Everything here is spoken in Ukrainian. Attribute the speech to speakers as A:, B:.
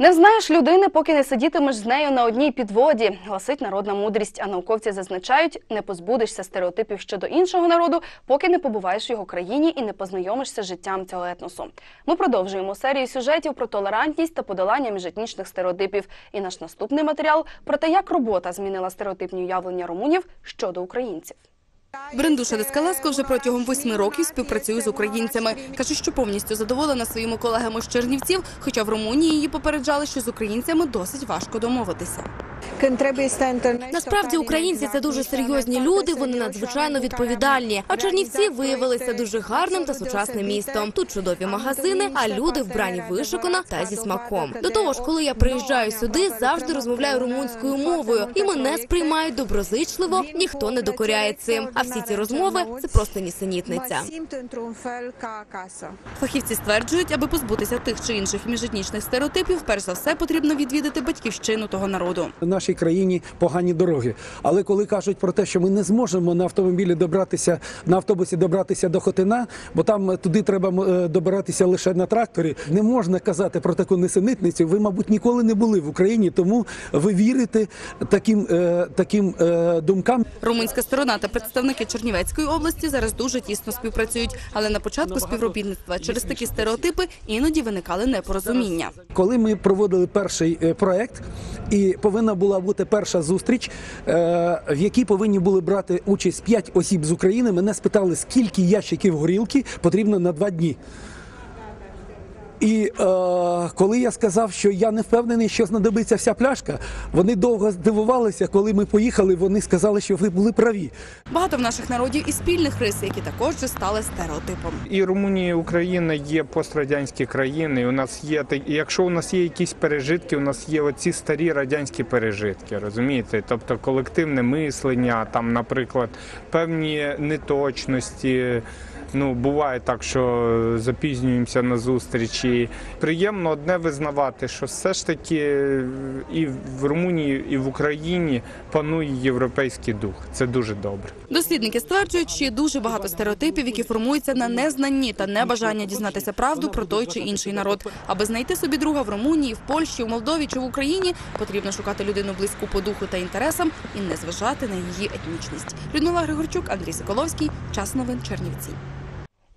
A: Не знаєш людини, поки не сидітимеш з нею на одній підводі, гласить народна мудрість. А науковці зазначають, не позбудешся стереотипів щодо іншого народу, поки не побуваєш в його країні і не познайомишся з життям цього етносу. Ми продовжуємо серію сюжетів про толерантність та подолання міжетнічних стереотипів. І наш наступний матеріал про те, як робота змінила стереотипні уявлення румунів щодо українців.
B: Брендуша Дескалеско вже протягом восьми років співпрацює з українцями. Каже, що повністю задоволена своїми колегами з Чернівців, хоча в Румунії її попереджали, що з українцями досить важко домовитися.
C: Насправді українці це дуже серйозні люди. Вони надзвичайно відповідальні. А Чернівці виявилися дуже гарним та сучасним містом. Тут чудові магазини, а люди вбрані вишикано та зі смаком. До того ж, коли я приїжджаю сюди, завжди розмовляю румунською мовою, і мене сприймають доброзичливо. Ніхто не докоряє цим. А всі ці розмови це просто нісенітниця.
B: Фахівці стверджують, аби позбутися тих чи інших міжетнічних стереотипів, перш за все потрібно відвідати батьківщину того народу.
D: В нашій країні погані дороги. Але коли кажуть про те, що ми не зможемо на автомобілі добратися на автобусі добратися до Хотина, бо там е, туди треба е, добиратися лише на тракторі, не можна казати про таку несенітницю. Ви, мабуть, ніколи не були в Україні, тому ви вірите таким, е, таким думкам.
B: Румунська сторона та представники Чернівецької області зараз дуже тісно співпрацюють, але на початку співробітництва через такі стереотипи іноді виникали непорозуміння.
D: Коли ми проводили перший проект, і повинна була бути перша зустріч, е, в якій повинні були брати участь п'ять осіб з України, мене спитали, скільки ящиків горілки потрібно на два дні. І е, коли я сказав, що я не впевнений, що знадобиться вся пляшка, вони довго здивувалися. Коли ми поїхали, вони сказали, що ви були праві.
B: Багато в наших народів і спільних рис, які також вже стали стереотипом.
E: І Румунія, і Україна є пострадянські країни. і У нас є якщо у нас є якісь пережитки, у нас є оці старі радянські пережитки, розумієте? Тобто колективне мислення, там, наприклад, певні неточності. Ну, буває так, що запізнюємося на зустрічі. Приємно одне визнавати, що все ж таки і в Румунії, і в Україні панує європейський дух. Це дуже добре.
B: Дослідники стверджують, що є дуже багато стереотипів, які формуються на незнанні та небажання дізнатися правду про той чи інший народ. Аби знайти собі друга в Румунії, в Польщі, в Молдові чи в Україні, потрібно шукати людину близьку по духу та інтересам і не зважати на її етнічність. Людмила Григорчук, Андрій Соколовський, час новин Чернівці.